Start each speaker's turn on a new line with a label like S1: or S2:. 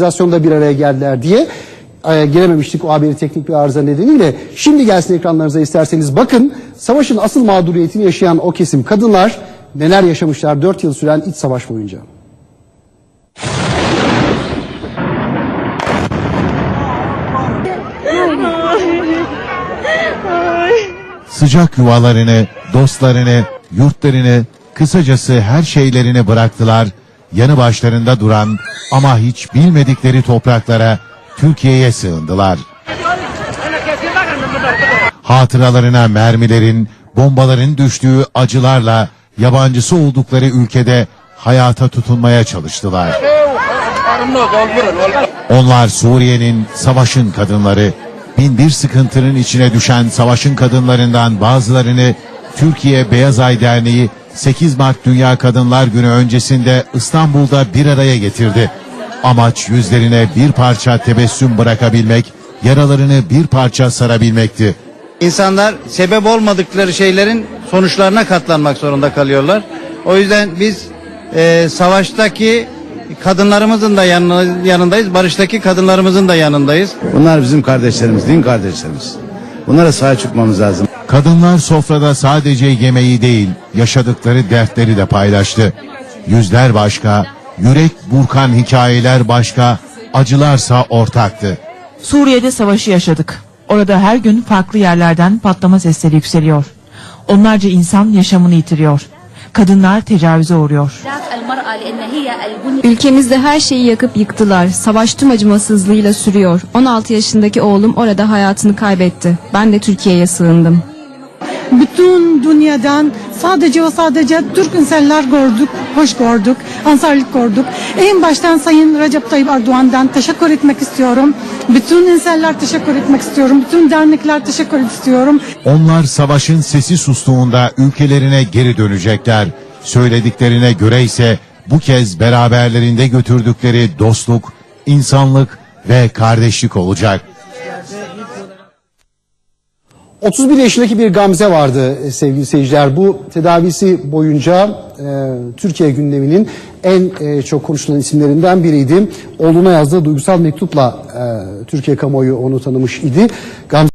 S1: organizasyonda bir araya geldiler diye e, gelememiştik o haberi teknik bir arıza nedeniyle. Şimdi gelsin ekranlarınıza isterseniz bakın savaşın asıl mağduriyetini yaşayan o kesim kadınlar neler yaşamışlar 4 yıl süren iç savaş boyunca.
S2: Sıcak yuvalarını, dostlarını, yurtlarını, kısacası her şeylerini bıraktılar. Yanı başlarında duran ama hiç bilmedikleri topraklara, Türkiye'ye sığındılar. Hatıralarına mermilerin, bombaların düştüğü acılarla yabancısı oldukları ülkede hayata tutunmaya çalıştılar. Onlar Suriye'nin savaşın kadınları. Bin bir sıkıntının içine düşen savaşın kadınlarından bazılarını Türkiye Beyaz Ay Derneği 8 Mart Dünya Kadınlar Günü öncesinde İstanbul'da bir araya getirdi. Amaç yüzlerine bir parça tebessüm bırakabilmek, yaralarını bir parça sarabilmekti.
S3: İnsanlar sebep olmadıkları şeylerin sonuçlarına katlanmak zorunda kalıyorlar. O yüzden biz e, savaştaki kadınlarımızın da yanı- yanındayız, barıştaki kadınlarımızın da yanındayız.
S4: Bunlar bizim kardeşlerimiz, din kardeşlerimiz. Bunlara sahip çıkmamız lazım.
S2: Kadınlar sofrada sadece yemeği değil, yaşadıkları dertleri de paylaştı. Yüzler başka, yürek burkan hikayeler başka, acılarsa ortaktı.
S5: Suriye'de savaşı yaşadık. Orada her gün farklı yerlerden patlama sesleri yükseliyor. Onlarca insan yaşamını yitiriyor. Kadınlar tecavüze uğruyor.
S6: Ülkemizde her şeyi yakıp yıktılar. Savaş tüm acımasızlığıyla sürüyor. 16 yaşındaki oğlum orada hayatını kaybetti. Ben de Türkiye'ye sığındım
S7: bütün dünyadan sadece ve sadece Türk insanlar gördük, hoş gördük, ansarlık gördük. En baştan Sayın Recep Tayyip Erdoğan'dan teşekkür etmek istiyorum. Bütün insanlar teşekkür etmek istiyorum. Bütün dernekler teşekkür istiyorum.
S2: Onlar savaşın sesi sustuğunda ülkelerine geri dönecekler. Söylediklerine göre ise bu kez beraberlerinde götürdükleri dostluk, insanlık ve kardeşlik olacak.
S1: 31 yaşındaki bir Gamze vardı e, sevgili seyirciler. Bu tedavisi boyunca e, Türkiye gündeminin en e, çok konuşulan isimlerinden biriydi. Oğluna yazdığı duygusal mektupla e, Türkiye kamuoyu onu tanımış idi. Gamze